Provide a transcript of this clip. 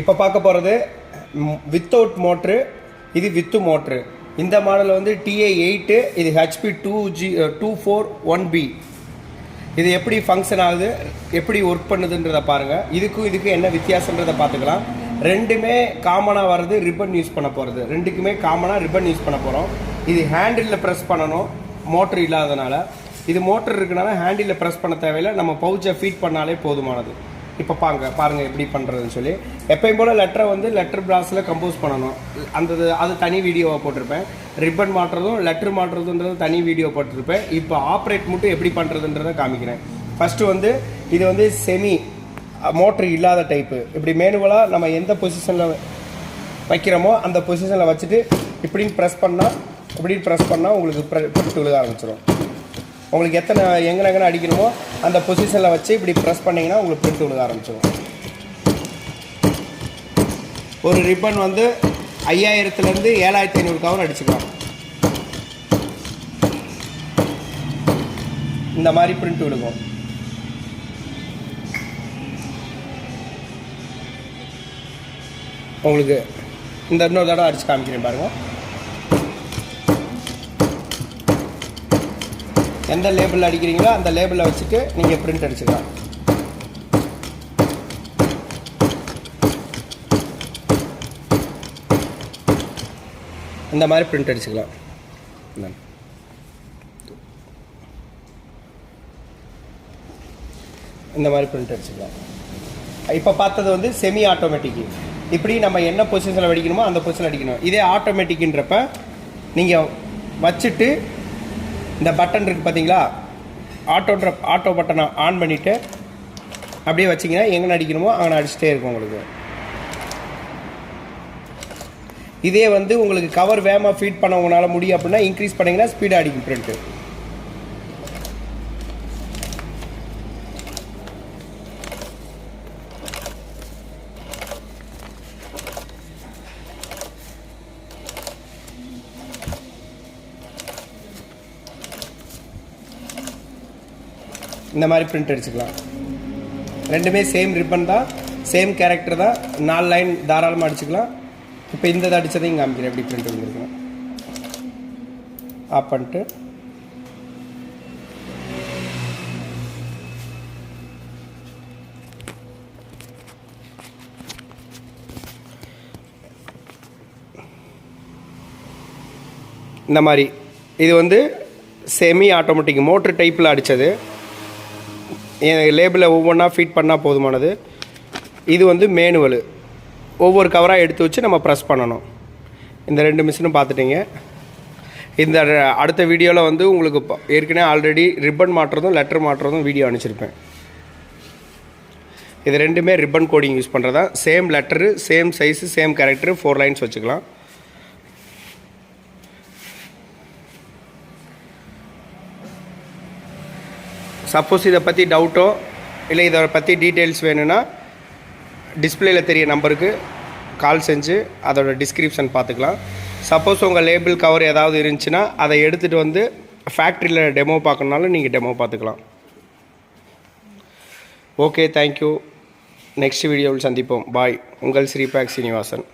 இப்போ பார்க்க போகிறது வித்தவுட் மோட்ரு இது வித்து மோட்ரு இந்த மாடல் வந்து டிஏ எயிட்டு இது HP two G two four one B இது எப்படி ஃபங்க்ஷன் ஆகுது எப்படி ஒர்க் பண்ணுதுன்றதை பாருங்கள் இதுக்கும் இதுக்கும் என்ன வித்தியாசன்றதை பார்த்துக்கலாம். ரெண்டுமே காமனாக வர்றது ரிப்பன் யூஸ் பண்ண போகிறது ரெண்டுக்குமே காமனாக ரிப்பன் யூஸ் பண்ண போகிறோம் இது ஹேண்டிலில் ப்ரெஸ் பண்ணணும் மோட்ரு இல்லாதனால. இது மோட்டர் இருக்கனால ஹேண்டிலில் ப்ரெஸ் பண்ண தேவையில்லை. நம்ம பவுச்சை ஃபீட் பண்ணாலே போதுமானது. இப்போ பாங்க பாருங்கள் எப்படி பண்ணுறதுன்னு சொல்லி. எப்பயும் போல் லெட்டரை வந்து லெட்டர் பிளாஸில் கம்போஸ் பண்ணணும். அந்த இது- அது தனி வீடியோவாக போட்டிருப்பேன். ரிப்பன் மாட்டுறதும் லெட்டர் மாட்டுறதுன்றது தனி வீடியோ போட்டிருப்பேன். இப்போ ஆப்ரேட் மட்டும் எப்படி பண்ணுறதுன்றதை காமிக்கிறேன். ஃபஸ்ட்டு வந்து இது வந்து செமி மோட்ரு இல்லாத டைப்பு இப்படி மேனுவலாக நம்ம எந்த பொசிஷனில் வைக்கிறோமோ அந்த பொசிஷனில் வச்சுட்டு இப்படின்னு ப்ரெஸ் பண்ணால் இப்படின்னு ப்ரெஸ் பண்ணால் உங்களுக்கு பிரிண்ட் விழுக ஆரம்பிச்சிடும் உங்களுக்கு எத்தனை எங்கே எங்கே அடிக்கணுமோ அந்த பொசிஷனில் வச்சு இப்படி ப்ரெஸ் பண்ணிங்கன்னா உங்களுக்கு பிரிண்ட் விழுக ஆரம்பிச்சிடும் ஒரு ரிப்பன் வந்து ஐயாயிரத்துலேருந்து ஏழாயிரத்தி ஐநூறு கவர் அடிச்சுக்கலாம். இந்த மாதிரி பிரிண்ட் விழுகும். உங்களுக்கு இந்த இன்னொரு தடவை அடிச்சு காமிக்கிறேன் பாருங்கள் எந்த லேபிளில் அடிக்கிறீங்களோ அந்த லேபிளில் வச்சுட்டு நீங்கள் பிரிண்ட் அடிச்சுக்கலாம். இந்த மாதிரி பிரிண்ட் அடிச்சுக்கலாம். இந்த மாதிரி பிரிண்ட் அடிச்சுக்கலாம். இப்போ பார்த்தது வந்து செமி ஆட்டோமேட்டிக் இப்படி நம்ம என்ன பொசிஷனில் அடிக்கணுமோ அந்த பொசிஷனில் அடிக்கணும். இதே ஆட்டோமேட்டிக்ன்றப்ப நீங்கள் வச்சுட்டு இந்த பட்டன் இருக்குது பார்த்தீங்களா ஆட்டோன்ற ஆட்டோ பட்டனை ஆன் பண்ணிவிட்டு அப்படியே வச்சிங்கன்னா எங்கே அடிக்கணுமோ அங்கே அடிச்சுட்டே இருக்கும் உங்களுக்கு. இதே வந்து உங்களுக்கு கவர் வேகமாக ஃபீட் பண்ண உங்களால் முடியும் அப்படின்னா இன்க்ரீஸ் பண்ணிங்கன்னா ஸ்பீடாக அடிக்கும் பிரிண்ட்டு இந்த மாதிரி பிரிண்ட் அடிச்சுக்கலாம். ரெண்டுமே சேம் ரிப்பன் தான் சேம் கேரக்டர் தான் நாலு லைன் தாராளமாக அடிச்சுக்கலாம். இப்போ இந்த இதை அடித்ததையும் காமிக்கிறேன் எப்படி பிரிண்ட் வந்துருக்கேன் ஆஃப் பண்ணிட்டு. இந்த மாதிரி. இது வந்து செமி ஆட்டோமேட்டிக் மோட்ரு டைப்பில் அடித்தது லேபிளை ஒவ்வொன்றா ஃபீட் பண்ணால் போதுமானது. இது வந்து மேனுவலு ஒவ்வொரு கவராக எடுத்து வச்சு நம்ம ப்ரெஸ் பண்ணணும். இந்த ரெண்டு மிஷினும் பார்த்துட்டிங்க. இந்த அடுத்த வீடியோவில் வந்து உங்களுக்கு ஏற்கனவே ஆல்ரெடி ரிப்பன் மாட்டுறதும் லெட்டர் மாட்டுறதும் வீடியோ அனுப்பிச்சிருப்பேன். இது ரெண்டுமே ரிப்பன் கோடிங் யூஸ் பண்ணுறதா same letter same size same character four lines வச்சுக்கலாம். சப்போஸ் இதை பற்றி டவுட்டோ இல்லை இதை பற்றி டீட்டெயில்ஸ் வேணும்னா டிஸ்பிளேல தெரிய நம்பருக்கு கால் செஞ்சு அதோட டிஸ்கிரிப்ஷன் பார்த்துக்கலாம். சப்போஸ் உங்கள் லேபிள் கவர் ஏதாவது இருந்துச்சுன்னா அதை எடுத்துகிட்டு வந்து ஃபேக்ட்ரியில் டெமோ பார்க்கணுனாலும் நீங்கள் டெமோ பார்த்துக்கலாம். ஓகே தேங்க்யூ நெக்ஸ்ட் வீடியோவில் சந்திப்போம். பாய் உங்கள் ஸ்ரீபாக் சீனிவாசன்.